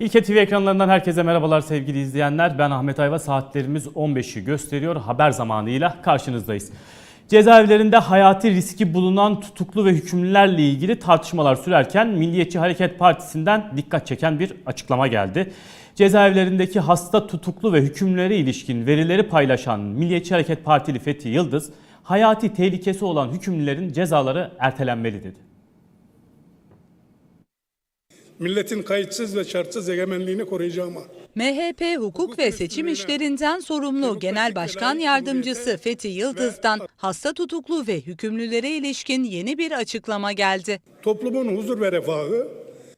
İlke TV ekranlarından herkese merhabalar sevgili izleyenler. Ben Ahmet Ayva. Saatlerimiz 15'i gösteriyor. Haber zamanıyla karşınızdayız. Cezaevlerinde hayati riski bulunan tutuklu ve hükümlülerle ilgili tartışmalar sürerken Milliyetçi Hareket Partisi'nden dikkat çeken bir açıklama geldi. Cezaevlerindeki hasta tutuklu ve hükümlülere ilişkin verileri paylaşan Milliyetçi Hareket Partili Fethi Yıldız, hayati tehlikesi olan hükümlülerin cezaları ertelenmeli dedi. Milletin kayıtsız ve şartsız egemenliğini koruyacağıma, MHP hukuk ve seçim işlerinden sorumlu Genel Başkan Yardımcısı Fethi Yıldız'dan hasta tutuklu ve hükümlülere ilişkin yeni bir açıklama geldi. toplumun huzur ve refahı,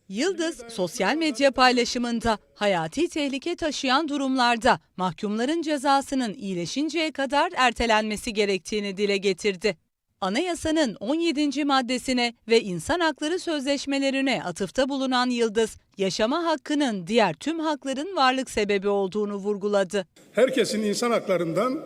Yıldız sosyal medya paylaşımında hayati tehlike taşıyan durumlarda mahkumların cezasının iyileşinceye kadar ertelenmesi gerektiğini dile getirdi. Anayasanın 17. maddesine ve insan hakları sözleşmelerine atıfta bulunan Yıldız, yaşama hakkının diğer tüm hakların varlık sebebi olduğunu vurguladı. herkesin insan haklarından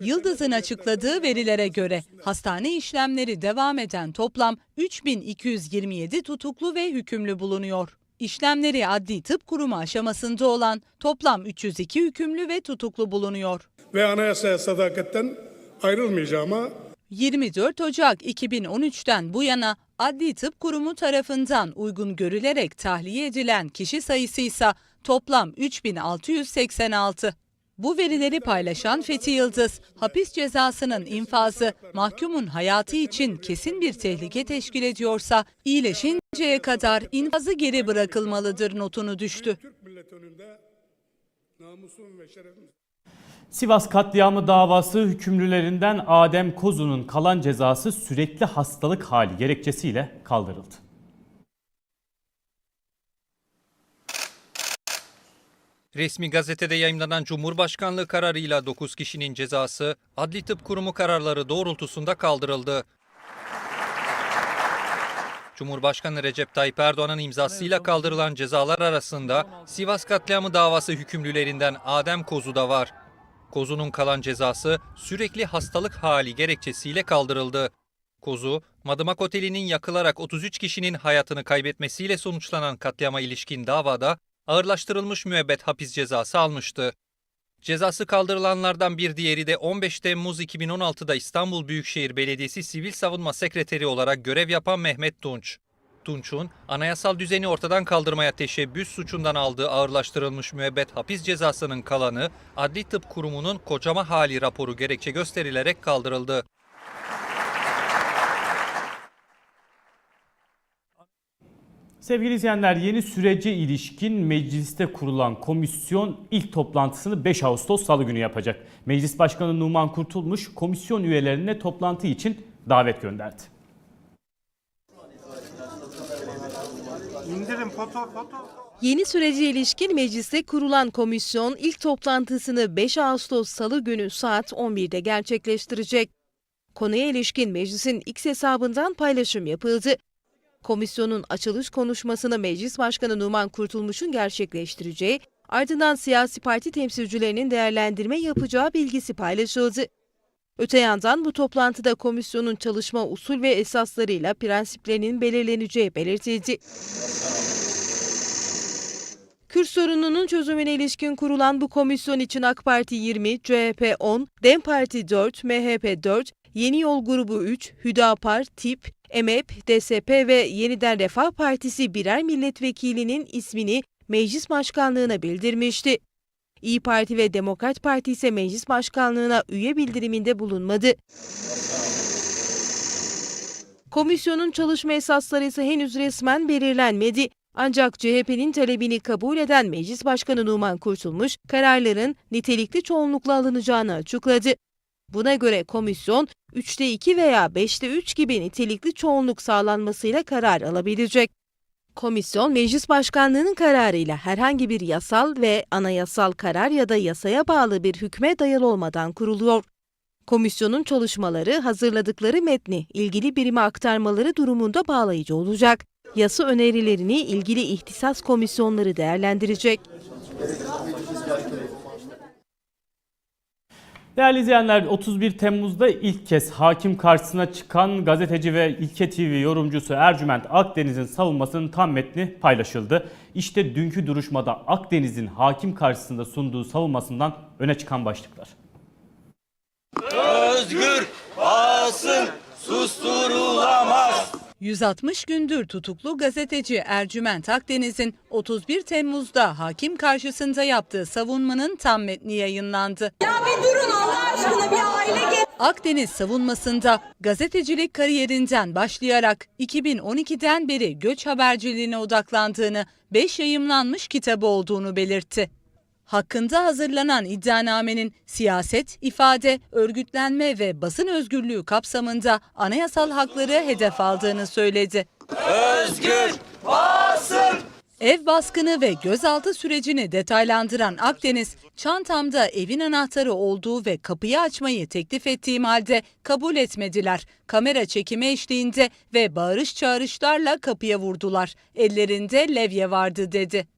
Yıldız'ın açıkladığı verilere göre hastane işlemleri devam eden toplam 3227 tutuklu ve hükümlü bulunuyor. İşlemleri adli tıp kurumu aşamasında olan toplam 302 hükümlü ve tutuklu bulunuyor. ve anayasaya sadakatten ayrılmayacağıma, 24 Ocak 2013'ten bu yana Adli Tıp Kurumu tarafından uygun görülerek tahliye edilen kişi sayısı ise toplam 3686. Bu verileri paylaşan Fethi Yıldız, hapis cezasının infazı mahkumun hayatı için kesin bir tehlike teşkil ediyorsa iyileşinceye kadar infazı geri bırakılmalıdır notunu düştü. Sivas katliamı davası hükümlülerinden Adem Kozu'nun kalan cezası sürekli hastalık hali gerekçesiyle kaldırıldı. Resmi gazetede yayımlanan Cumhurbaşkanlığı kararıyla 9 kişinin cezası Adli Tıp Kurumu kararları doğrultusunda kaldırıldı. Cumhurbaşkanı Recep Tayyip Erdoğan'ın imzasıyla kaldırılan cezalar arasında Sivas katliamı davası hükümlülerinden Adem Kozu da var. Kozu'nun kalan cezası sürekli hastalık hali gerekçesiyle kaldırıldı. Kozu, Madımak Oteli'nin yakılarak 33 kişinin hayatını kaybetmesiyle sonuçlanan katliama ilişkin davada ağırlaştırılmış müebbet hapis cezası almıştı. Cezası kaldırılanlardan bir diğeri de 15 Temmuz 2016'da İstanbul Büyükşehir Belediyesi Sivil Savunma Sekreteri olarak görev yapan Mehmet Tunç. Tunç'un anayasal düzeni ortadan kaldırmaya teşebbüs suçundan aldığı ağırlaştırılmış müebbet hapis cezasının kalanı Adli Tıp Kurumu'nun kocama hali raporu gerekçe gösterilerek kaldırıldı. Sevgili izleyenler yeni sürece ilişkin mecliste kurulan komisyon ilk toplantısını 5 Ağustos Salı günü yapacak. Meclis Başkanı Numan Kurtulmuş komisyon üyelerine toplantı için davet gönderdi. İndirin foto foto. Yeni sürece ilişkin mecliste kurulan komisyon ilk toplantısını 5 Ağustos Salı günü saat 11'de gerçekleştirecek. Konuya ilişkin meclisin X hesabından paylaşım yapıldı. Komisyonun açılış konuşmasını Meclis Başkanı Numan Kurtulmuş'un gerçekleştireceği, ardından siyasi parti temsilcilerinin değerlendirme yapacağı bilgisi paylaşıldı. Öte yandan bu toplantıda komisyonun çalışma usul ve esaslarıyla prensiplerinin belirleneceği belirtildi. Kürt sorununun çözümüne ilişkin kurulan bu komisyon için AK Parti 20, CHP 10, DEM Parti 4, MHP 4, Yeni Yol Grubu 3, Hüdapar, TİP, EMEP, DSP ve Yeniden Refah Partisi birer milletvekilinin ismini meclis başkanlığına bildirmişti. İyi Parti ve Demokrat Parti ise meclis başkanlığına üye bildiriminde bulunmadı. Komisyonun çalışma esasları ise henüz resmen belirlenmedi. Ancak CHP'nin talebini kabul eden Meclis Başkanı Numan Kurtulmuş, kararların nitelikli çoğunlukla alınacağını açıkladı. Buna göre komisyon 3'te 2 veya 5'te 3 gibi nitelikli çoğunluk sağlanmasıyla karar alabilecek. Komisyon, Meclis Başkanlığı'nın kararıyla herhangi bir yasal ve anayasal karar ya da yasaya bağlı bir hükme dayalı olmadan kuruluyor. Komisyonun çalışmaları hazırladıkları metni ilgili birime aktarmaları durumunda bağlayıcı olacak. Yasa önerilerini ilgili ihtisas komisyonları değerlendirecek. Değerli izleyenler 31 Temmuz'da ilk kez hakim karşısına çıkan gazeteci ve İlke TV yorumcusu Ercüment Akdeniz'in savunmasının tam metni paylaşıldı. İşte dünkü duruşmada Akdeniz'in hakim karşısında sunduğu savunmasından öne çıkan başlıklar. Özgür basın susturulamaz. 160 gündür tutuklu gazeteci Ercüment Akdeniz'in 31 Temmuz'da hakim karşısında yaptığı savunmanın tam metni yayınlandı. Ya bir durun Allah aşkına bir aile gel. Akdeniz savunmasında gazetecilik kariyerinden başlayarak 2012'den beri göç haberciliğine odaklandığını, 5 yayımlanmış kitabı olduğunu belirtti. Hakkında hazırlanan iddianamenin siyaset, ifade, örgütlenme ve basın özgürlüğü kapsamında anayasal hakları hedef aldığını söyledi. Özgür basın Ev baskını ve gözaltı sürecini detaylandıran Akdeniz, çantamda evin anahtarı olduğu ve kapıyı açmayı teklif ettiğim halde kabul etmediler. Kamera çekimi eşliğinde ve bağırış çağrışlarla kapıya vurdular. Ellerinde levye vardı dedi.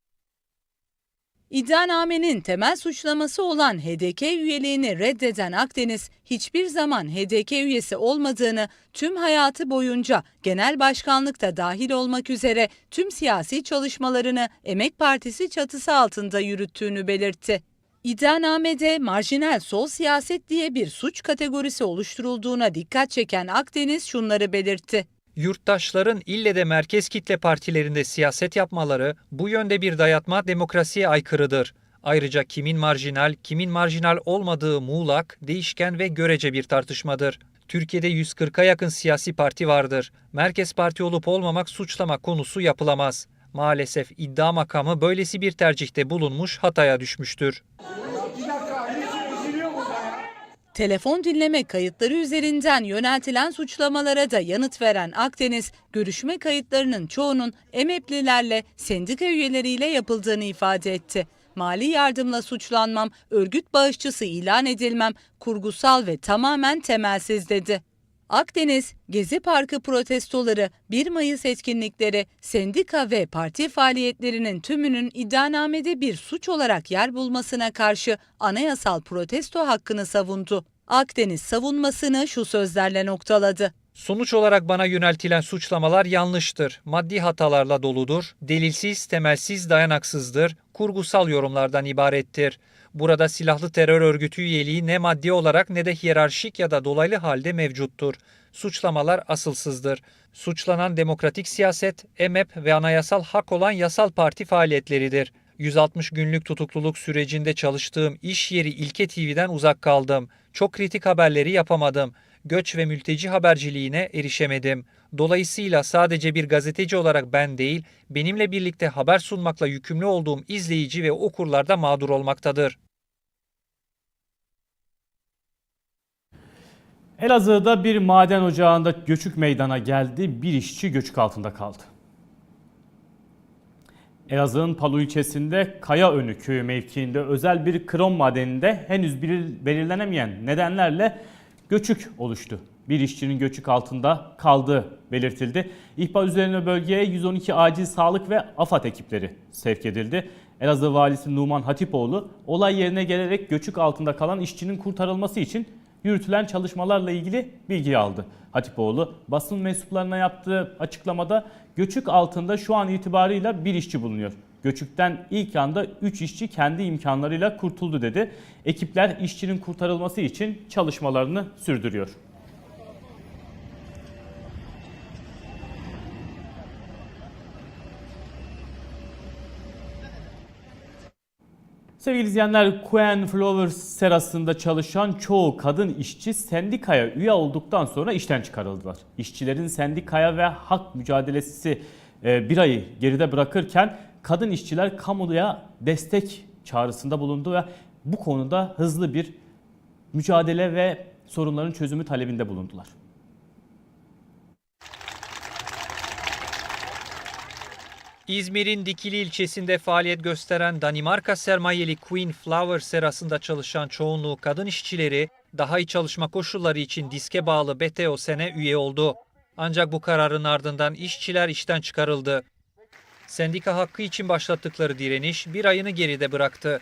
İddianamenin temel suçlaması olan HDK üyeliğini reddeden Akdeniz, hiçbir zaman HDK üyesi olmadığını, tüm hayatı boyunca genel başkanlıkta dahil olmak üzere tüm siyasi çalışmalarını Emek Partisi çatısı altında yürüttüğünü belirtti. İddianamede marjinal sol siyaset diye bir suç kategorisi oluşturulduğuna dikkat çeken Akdeniz şunları belirtti. Yurttaşların ille de merkez kitle partilerinde siyaset yapmaları bu yönde bir dayatma demokrasiye aykırıdır. Ayrıca kimin marjinal, kimin marjinal olmadığı muğlak, değişken ve görece bir tartışmadır. Türkiye'de 140'a yakın siyasi parti vardır. Merkez parti olup olmamak suçlama konusu yapılamaz. Maalesef iddia makamı böylesi bir tercihte bulunmuş hataya düşmüştür. Telefon dinleme kayıtları üzerinden yöneltilen suçlamalara da yanıt veren Akdeniz, görüşme kayıtlarının çoğunun emeplilerle, sendika üyeleriyle yapıldığını ifade etti. Mali yardımla suçlanmam, örgüt bağışçısı ilan edilmem, kurgusal ve tamamen temelsiz dedi. Akdeniz, Gezi Parkı protestoları, 1 Mayıs etkinlikleri, sendika ve parti faaliyetlerinin tümünün iddianamede bir suç olarak yer bulmasına karşı anayasal protesto hakkını savundu. Akdeniz savunmasını şu sözlerle noktaladı. Sonuç olarak bana yöneltilen suçlamalar yanlıştır, maddi hatalarla doludur, delilsiz, temelsiz, dayanaksızdır, kurgusal yorumlardan ibarettir. Burada silahlı terör örgütü üyeliği ne maddi olarak ne de hiyerarşik ya da dolaylı halde mevcuttur. Suçlamalar asılsızdır. Suçlanan demokratik siyaset, EMEP ve anayasal hak olan yasal parti faaliyetleridir. 160 günlük tutukluluk sürecinde çalıştığım iş yeri İlke TV'den uzak kaldım. Çok kritik haberleri yapamadım. Göç ve mülteci haberciliğine erişemedim. Dolayısıyla sadece bir gazeteci olarak ben değil, benimle birlikte haber sunmakla yükümlü olduğum izleyici ve okurlar da mağdur olmaktadır. Elazığ'da bir maden ocağında göçük meydana geldi. Bir işçi göçük altında kaldı. Elazığ'ın Palu ilçesinde Kayaönü köyü mevkiinde özel bir krom madeninde henüz belirlenemeyen nedenlerle göçük oluştu. Bir işçinin göçük altında kaldığı belirtildi. İhbar üzerine bölgeye 112 acil sağlık ve AFAD ekipleri sevk edildi. Elazığ valisi Numan Hatipoğlu olay yerine gelerek göçük altında kalan işçinin kurtarılması için yürütülen çalışmalarla ilgili bilgi aldı. Hatipoğlu basın mensuplarına yaptığı açıklamada göçük altında şu an itibarıyla bir işçi bulunuyor. Göçükten ilk anda 3 işçi kendi imkanlarıyla kurtuldu dedi. Ekipler işçinin kurtarılması için çalışmalarını sürdürüyor. Sevgili izleyenler, Queen Flowers serasında çalışan çoğu kadın işçi sendikaya üye olduktan sonra işten çıkarıldılar. İşçilerin sendikaya ve hak mücadelesi e, bir ayı geride bırakırken kadın işçiler kamuya destek çağrısında bulundu ve bu konuda hızlı bir mücadele ve sorunların çözümü talebinde bulundular. İzmir'in Dikili ilçesinde faaliyet gösteren Danimarka sermayeli Queen Flower serasında çalışan çoğunluğu kadın işçileri daha iyi çalışma koşulları için diske bağlı BTO sene üye oldu. Ancak bu kararın ardından işçiler işten çıkarıldı. Sendika hakkı için başlattıkları direniş bir ayını geride bıraktı.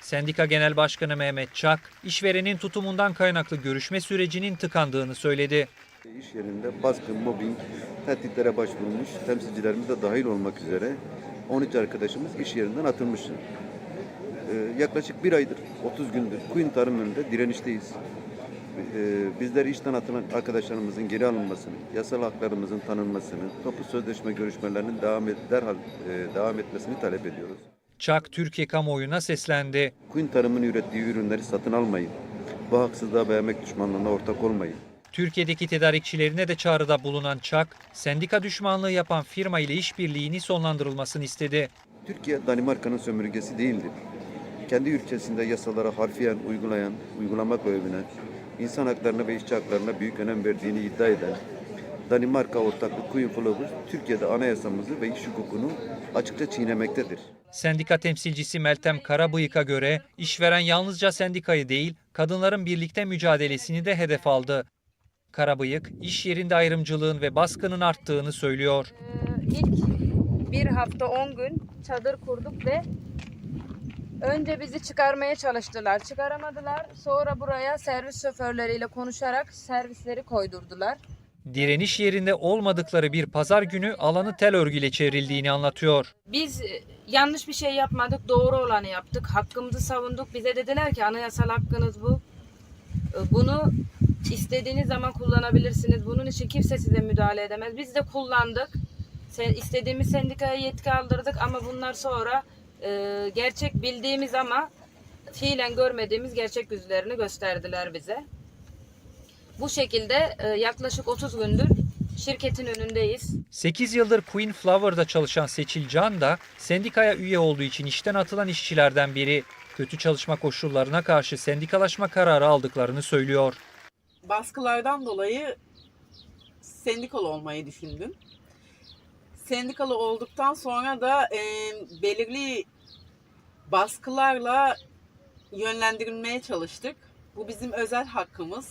Sendika Genel Başkanı Mehmet Çak, işverenin tutumundan kaynaklı görüşme sürecinin tıkandığını söyledi. İş yerinde baskın, mobbing, tehditlere başvurmuş, temsilcilerimiz de dahil olmak üzere 13 arkadaşımız iş yerinden atılmış. Ee, yaklaşık bir aydır, 30 gündür Queen Tarım önünde direnişteyiz. Ee, bizler işten atılan arkadaşlarımızın geri alınmasını, yasal haklarımızın tanınmasını, toplu sözleşme görüşmelerinin devam et, derhal e, devam etmesini talep ediyoruz. Çak, Türkiye kamuoyuna seslendi. Queen Tarım'ın ürettiği ürünleri satın almayın. Bu haksızlığa ve emek düşmanlığına ortak olmayın. Türkiye'deki tedarikçilerine de çağrıda bulunan Çak, sendika düşmanlığı yapan firma ile işbirliğini sonlandırılmasını istedi. Türkiye Danimarka'nın sömürgesi değildir. Kendi ülkesinde yasalara harfiyen uygulayan, uygulamakla övünen, insan haklarına ve işçi haklarına büyük önem verdiğini iddia eden Danimarka ortaklık Queen Flower, Türkiye'de anayasamızı ve iş hukukunu açıkça çiğnemektedir. Sendika temsilcisi Meltem Karabıyık'a göre işveren yalnızca sendikayı değil, kadınların birlikte mücadelesini de hedef aldı. Karabıyık, iş yerinde ayrımcılığın ve baskının arttığını söylüyor. İlk bir hafta 10 gün çadır kurduk ve önce bizi çıkarmaya çalıştılar. Çıkaramadılar. Sonra buraya servis şoförleriyle konuşarak servisleri koydurdular. Direniş yerinde olmadıkları bir pazar günü alanı tel örgüyle çevrildiğini anlatıyor. Biz e, yanlış bir şey yapmadık. Doğru olanı yaptık. Hakkımızı savunduk. Bize dediler ki anayasal hakkınız bu. E, Bunu istediğiniz zaman kullanabilirsiniz. Bunun için kimse size müdahale edemez. Biz de kullandık. İstediğimiz sendikaya yetki aldırdık ama bunlar sonra e, gerçek bildiğimiz ama fiilen görmediğimiz gerçek yüzlerini gösterdiler bize. Bu şekilde e, yaklaşık 30 gündür şirketin önündeyiz. 8 yıldır Queen Flower'da çalışan Seçil Can da sendikaya üye olduğu için işten atılan işçilerden biri. Kötü çalışma koşullarına karşı sendikalaşma kararı aldıklarını söylüyor. baskılardan dolayı sendikalı olmayı düşündüm. Sendikalı olduktan sonra da e, belirli baskılarla yönlendirilmeye çalıştık. Bu bizim özel hakkımız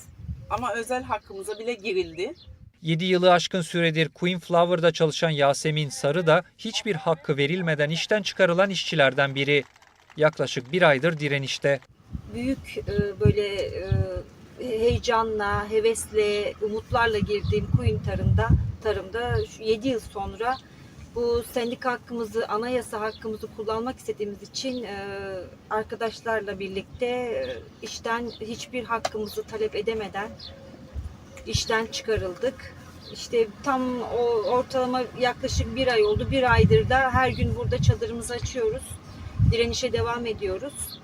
ama özel hakkımıza bile girildi. 7 yılı aşkın süredir Queen Flower'da çalışan Yasemin Sarı da hiçbir hakkı verilmeden işten çıkarılan işçilerden biri. Yaklaşık bir aydır direnişte. büyük e, böyle e, heyecanla, hevesle, umutlarla girdiğim Queen tarımda, tarımda 7 yıl sonra bu sendika hakkımızı, anayasa hakkımızı kullanmak istediğimiz için e, arkadaşlarla birlikte e, işten hiçbir hakkımızı talep edemeden işten çıkarıldık. İşte tam o ortalama yaklaşık bir ay oldu. Bir aydır da her gün burada çadırımızı açıyoruz. Direnişe devam ediyoruz.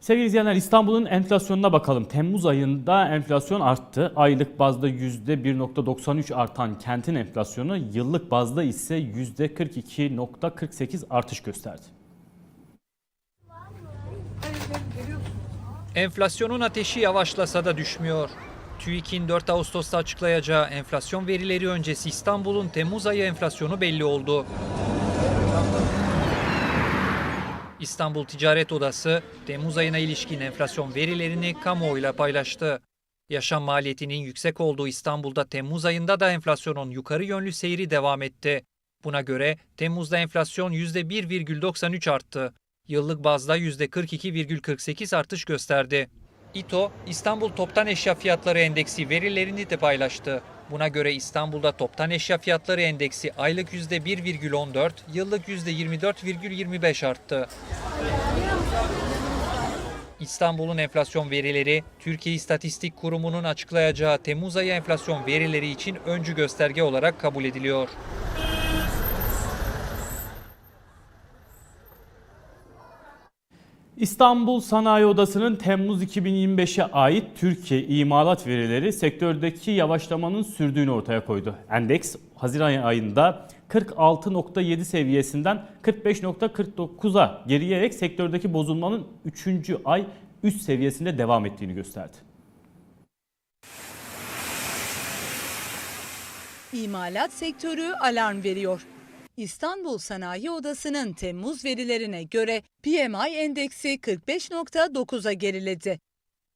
Sevgili izleyenler İstanbul'un enflasyonuna bakalım. Temmuz ayında enflasyon arttı. Aylık bazda %1.93 artan kentin enflasyonu yıllık bazda ise %42.48 artış gösterdi. Enflasyonun ateşi yavaşlasa da düşmüyor. TÜİK'in 4 Ağustos'ta açıklayacağı enflasyon verileri öncesi İstanbul'un Temmuz ayı enflasyonu belli oldu. İstanbul Ticaret Odası Temmuz ayına ilişkin enflasyon verilerini kamuoyuyla paylaştı. Yaşam maliyetinin yüksek olduğu İstanbul'da Temmuz ayında da enflasyonun yukarı yönlü seyri devam etti. Buna göre Temmuz'da enflasyon %1,93 arttı. Yıllık bazda %42,48 artış gösterdi. İTO, İstanbul Toptan Eşya Fiyatları Endeksi verilerini de paylaştı. Buna göre İstanbul'da toptan eşya fiyatları endeksi aylık %1,14, yıllık %24,25 arttı. İstanbul'un enflasyon verileri, Türkiye İstatistik Kurumu'nun açıklayacağı Temmuz ayı enflasyon verileri için öncü gösterge olarak kabul ediliyor. İstanbul Sanayi Odası'nın Temmuz 2025'e ait Türkiye imalat verileri sektördeki yavaşlamanın sürdüğünü ortaya koydu. Endeks Haziran ayında 46.7 seviyesinden 45.49'a gerileyerek sektördeki bozulmanın 3. ay üst seviyesinde devam ettiğini gösterdi. İmalat sektörü alarm veriyor. İstanbul Sanayi Odası'nın Temmuz verilerine göre PMI endeksi 45.9'a geriledi.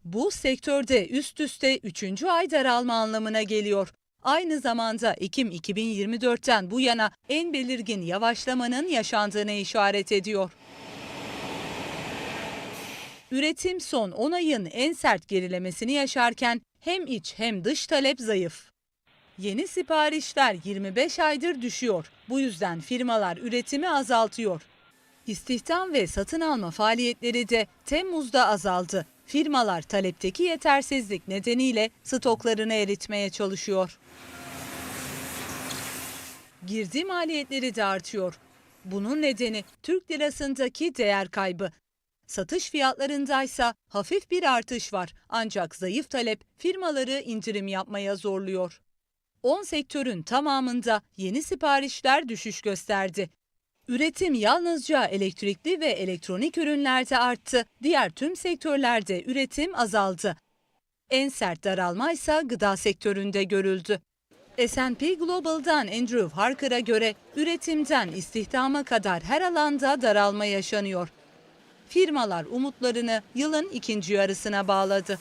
Bu sektörde üst üste 3. ay daralma anlamına geliyor. aynı zamanda Ekim 2024'ten bu yana en belirgin yavaşlamanın yaşandığını işaret ediyor. Üretim son 10 ayın en sert gerilemesini yaşarken hem iç hem dış talep zayıf. Yeni siparişler 25 aydır düşüyor. Bu yüzden firmalar üretimi azaltıyor. İstihdam ve satın alma faaliyetleri de Temmuz'da azaldı. Firmalar talepteki yetersizlik nedeniyle stoklarını eritmeye çalışıyor. Girdi maliyetleri de artıyor. Bunun nedeni Türk lirasındaki değer kaybı. Satış fiyatlarındaysa hafif bir artış var ancak zayıf talep firmaları indirim yapmaya zorluyor. 10 sektörün tamamında yeni siparişler düşüş gösterdi. Üretim yalnızca elektrikli ve elektronik ürünlerde arttı. Diğer tüm sektörlerde üretim azaldı. En sert daralma ise gıda sektöründe görüldü. S&P Global'dan Andrew Harker'a göre üretimden istihdama kadar her alanda daralma yaşanıyor. Firmalar umutlarını yılın ikinci yarısına bağladı.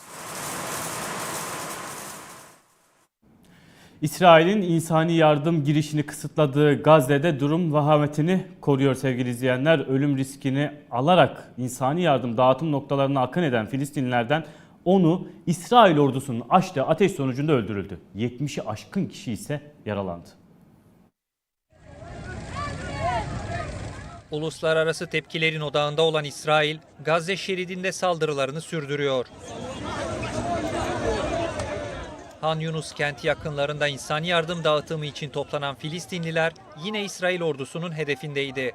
İsrail'in insani yardım girişini kısıtladığı Gazze'de durum vahametini koruyor sevgili izleyenler. Ölüm riskini alarak insani yardım dağıtım noktalarına akın eden Filistinlilerden onu İsrail ordusunun açtığı ateş sonucunda öldürüldü. 70'i aşkın kişi ise yaralandı. Uluslararası tepkilerin odağında olan İsrail, Gazze şeridinde saldırılarını sürdürüyor. Han Yunus kenti yakınlarında insani yardım dağıtımı için toplanan Filistinliler yine İsrail ordusunun hedefindeydi.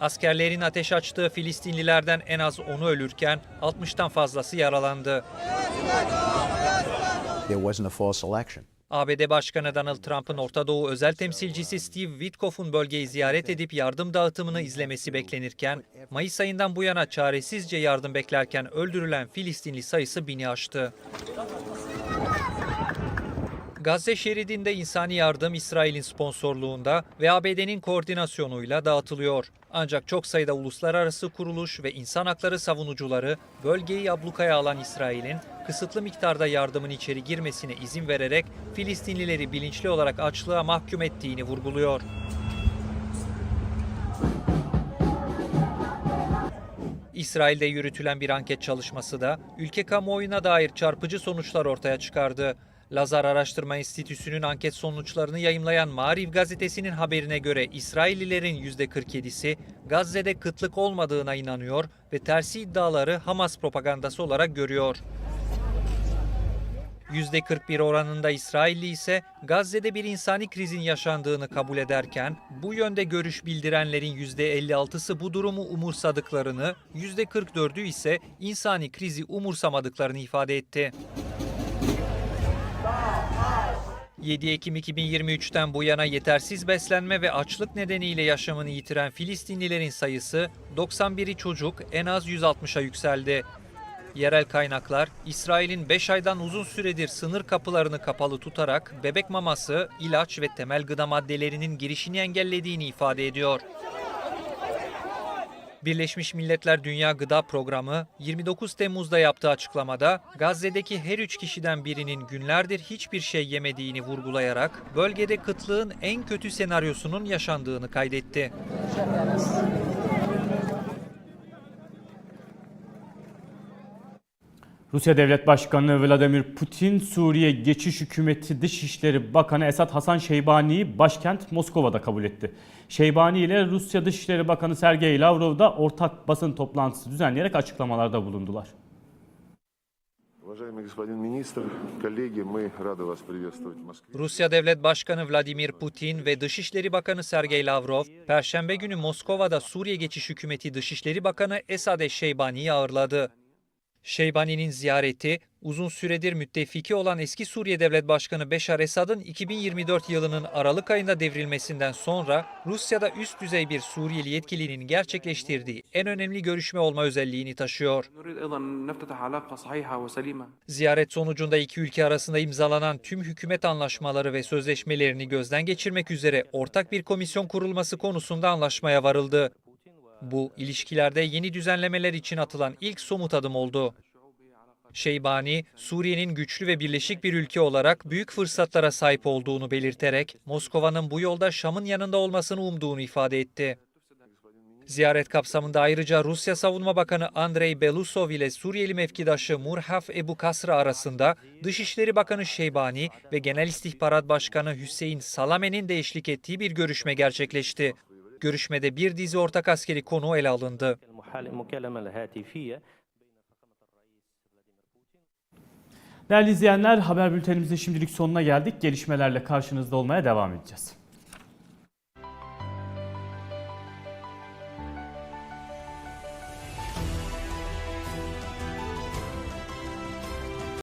Askerlerin ateş açtığı Filistinlilerden en az 10'u ölürken 60'tan fazlası yaralandı. ABD Başkanı Donald Trump'ın Orta Doğu özel temsilcisi Steve Witkoff'un bölgeyi ziyaret edip yardım dağıtımını izlemesi beklenirken, Mayıs ayından bu yana çaresizce yardım beklerken öldürülen Filistinli sayısı bini aştı. Gazze şeridinde insani yardım İsrail'in sponsorluğunda ve ABD'nin koordinasyonuyla dağıtılıyor. Ancak çok sayıda uluslararası kuruluş ve insan hakları savunucuları bölgeyi ablukaya alan İsrail'in kısıtlı miktarda yardımın içeri girmesine izin vererek Filistinlileri bilinçli olarak açlığa mahkum ettiğini vurguluyor. İsrail'de yürütülen bir anket çalışması da ülke kamuoyuna dair çarpıcı sonuçlar ortaya çıkardı. Lazar Araştırma Enstitüsü'nün anket sonuçlarını yayımlayan Mariv gazetesinin haberine göre İsraillilerin %47'si Gazze'de kıtlık olmadığına inanıyor ve tersi iddiaları Hamas propagandası olarak görüyor. %41 oranında İsrailli ise Gazze'de bir insani krizin yaşandığını kabul ederken bu yönde görüş bildirenlerin %56'sı bu durumu umursadıklarını, %44'ü ise insani krizi umursamadıklarını ifade etti. 7 Ekim 2023'ten bu yana yetersiz beslenme ve açlık nedeniyle yaşamını yitiren Filistinlilerin sayısı 91'i çocuk en az 160'a yükseldi. Yerel kaynaklar İsrail'in 5 aydan uzun süredir sınır kapılarını kapalı tutarak bebek maması, ilaç ve temel gıda maddelerinin girişini engellediğini ifade ediyor. Birleşmiş Milletler Dünya Gıda Programı 29 Temmuz'da yaptığı açıklamada Gazze'deki her üç kişiden birinin günlerdir hiçbir şey yemediğini vurgulayarak bölgede kıtlığın en kötü senaryosunun yaşandığını kaydetti. Rusya Devlet Başkanı Vladimir Putin, Suriye Geçiş Hükümeti Dışişleri Bakanı Esad Hasan Şeybani'yi başkent Moskova'da kabul etti. Şeybani ile Rusya Dışişleri Bakanı Sergey Lavrov da ortak basın toplantısı düzenleyerek açıklamalarda bulundular. Rusya Devlet Başkanı Vladimir Putin ve Dışişleri Bakanı Sergey Lavrov, Perşembe günü Moskova'da Suriye Geçiş Hükümeti Dışişleri Bakanı Esad Eşşeybani'yi ağırladı. Şeybani'nin ziyareti, uzun süredir müttefiki olan eski Suriye Devlet Başkanı Beşar Esad'ın 2024 yılının Aralık ayında devrilmesinden sonra Rusya'da üst düzey bir Suriyeli yetkilinin gerçekleştirdiği en önemli görüşme olma özelliğini taşıyor. Ziyaret sonucunda iki ülke arasında imzalanan tüm hükümet anlaşmaları ve sözleşmelerini gözden geçirmek üzere ortak bir komisyon kurulması konusunda anlaşmaya varıldı. Bu, ilişkilerde yeni düzenlemeler için atılan ilk somut adım oldu. Şeybani, Suriye'nin güçlü ve birleşik bir ülke olarak büyük fırsatlara sahip olduğunu belirterek Moskova'nın bu yolda Şam'ın yanında olmasını umduğunu ifade etti. Ziyaret kapsamında ayrıca Rusya Savunma Bakanı Andrei Belousov ile Suriyeli mevkidaşı Murhaf Ebu Kasra arasında Dışişleri Bakanı Şeybani ve Genel İstihbarat Başkanı Hüseyin Salame'nin de eşlik ettiği bir görüşme gerçekleşti. Görüşmede bir dizi ortak askeri konu ele alındı. Değerli izleyenler haber bültenimizin şimdilik sonuna geldik. Gelişmelerle karşınızda olmaya devam edeceğiz.